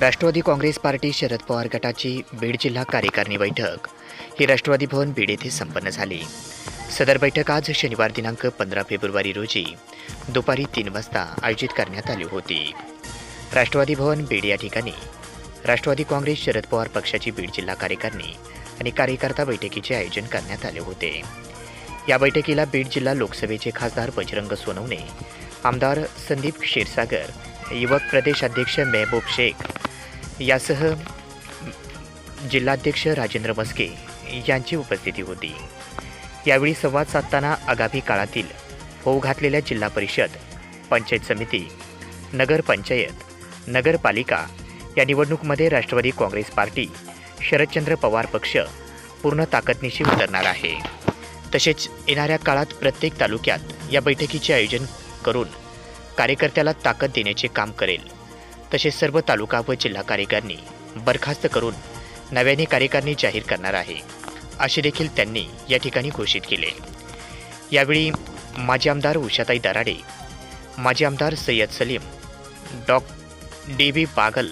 Rashtrawadi Congress party Sharad Pawar गटाची बीड जिल्हा कार्यकारिणी बैठक. ही राष्ट्रवादी भवन बीड येथे संपन्न झाली. सदर बैठक आज शनिवार दिनांक पंधरा फेब्रुवारी रोजी दुपारी तीन वाजता आयोजित करण्यात आली होती. राष्ट्रवादी भवन बीड या ठिकाणी राष्ट्रवादी काँग्रेस शरद पवार पक्षाची बीड जिल्हा कार्यकारिणी आणि कार्यकर्ता बैठकीचे आयोजन करण्यात आले होते. या बैठकीला बीड जिल्हा लोकसभेचे खासदार बजरंग सोनवणे आमदार संदीप क्षीरसागर युवक प्रदेश अध्यक्ष मेहबूब शेख यासह जिल्हाध्यक्ष राजेंद्र मस्के यांची उपस्थिती होती. यावेळी संवाद साधताना आगामी काळातील होऊ घातलेल्या जिल्हा परिषद पंचायत समिती नगरपंचायत नगरपालिका या निवडणूकमध्ये राष्ट्रवादी काँग्रेस पार्टी शरदचंद्र पवार पक्ष पूर्ण ताकदनिशी उतरणार आहे. तसेच येणाऱ्या काळात प्रत्येक तालुक्यात या बैठकीचे आयोजन करून कार्यकर्त्याला ताकद देण्याचे काम करेल. तसेच सर्व तालुका व जिल्हा कार्यकारिणी बरखास्त करून नव्याने कार्यकारिणी जाहीर करणार आहे असे देखील त्यांनी या ठिकाणी घोषित केले. यावेळी माजी आमदार उषाताई दराडे माजी आमदार सय्यद सलीम डॉ. डी बी बागल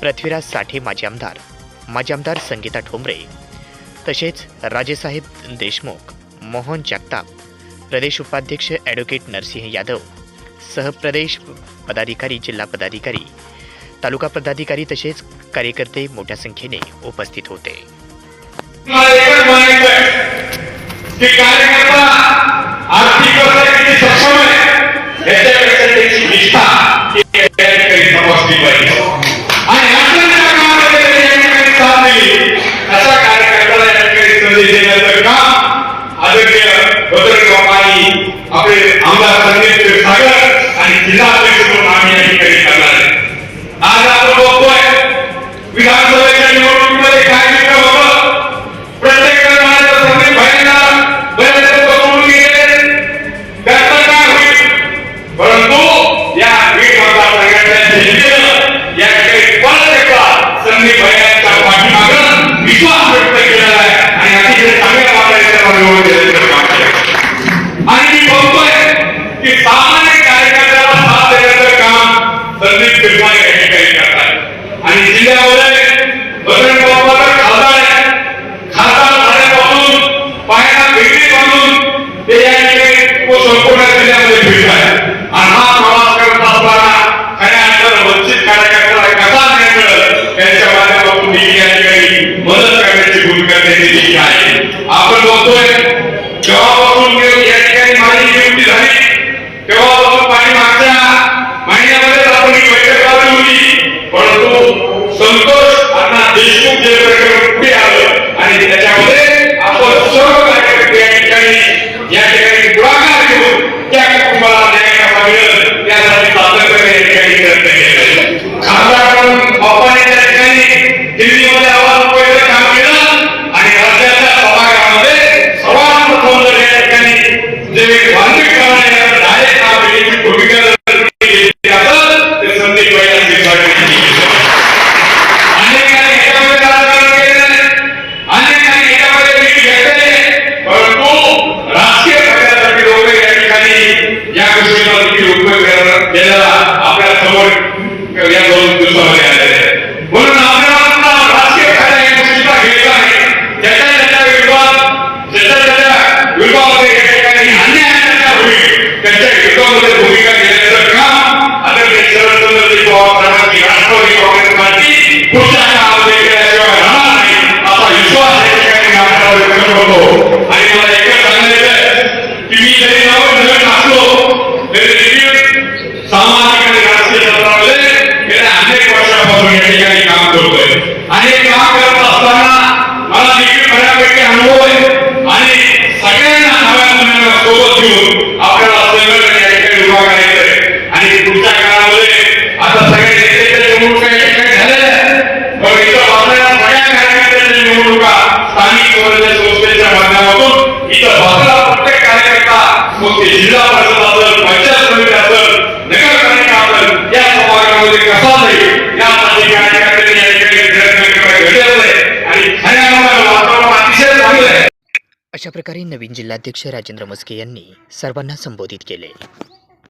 पृथ्वीराज साठे माजी आमदार माजी आमदार संगीता ठोंबरे तसेच राजेसाहेब देशमुख मोहन जगताप प्रदेश उपाध्यक्ष ॲडव्होकेट नरसिंह यादव सहप्रदेश पदाधिकारी जिल्हा पदाधिकारी. तालुका पदाधिकारी तसेच कार्यकर्ते मोठ्या संख्येने उपस्थित होते. आर्थिक आणि हा पुढच्या काळामध्ये केल्याशिवाय राहणार नाही असा विश्वास या ठिकाणी आपल्याला व्यक्त करतो अशा प्रकारे नवीन जिल्हाध्यक्ष राजेंद्र मस्के यांनी सर्वांना संबोधित केले.